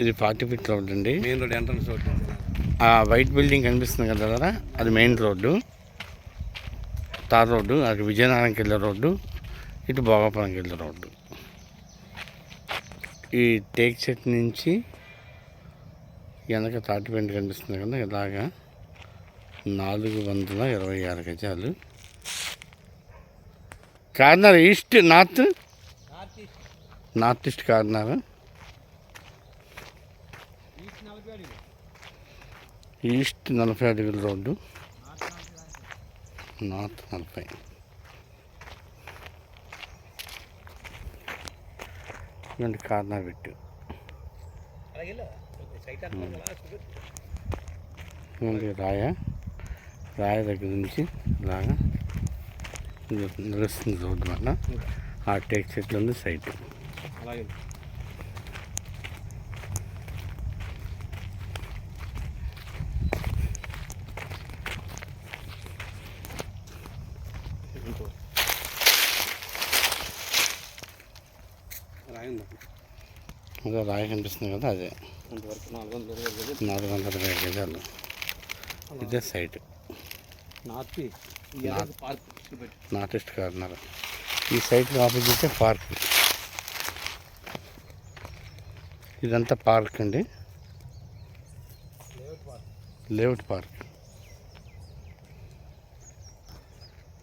ఇది forty feet road అండి. Main road entrance road. ఆ వైట్ బిల్డింగ్ కనిపిస్తుంది కదా కదా అది మెయిన్ రోడ్డు. తార్ రోడ్డు అది విజయనగరంకి వెళ్ళే రోడ్డు ఇటు భోగాపురంకి వెళ్ళే రోడ్డు. ఈ టేక్ చెట్ నుంచి వెనక తాటి పెంట కనిపిస్తుంది కదా ఇలాగా నాలుగు వందల ఇరవై ఆరు గజాలు. Corner east north? North east corner? East నలభై అడుగుల రోడ్డు. నార్త్ నలభై. ఇలాంటి కార్నర్ పెట్టు. ఇలాంటి రాయ. రాయ దగ్గర నుంచి ఇలాగా నిలుస్తుంది రోడ్డు వల్ల. ఆ టేక్ చెట్లు ఉంది సైట్. అలాగే రాయండి. ఇంకా రాయ కనిపిస్తుంది కదా అదే. నాలుగు వందల ఇరవై గజాలు ఇదే site. North north. East corner. ఈ సైట్ ఆపోజిట్ పార్క్. ఇదంతా పార్క్ అండి. Layout park.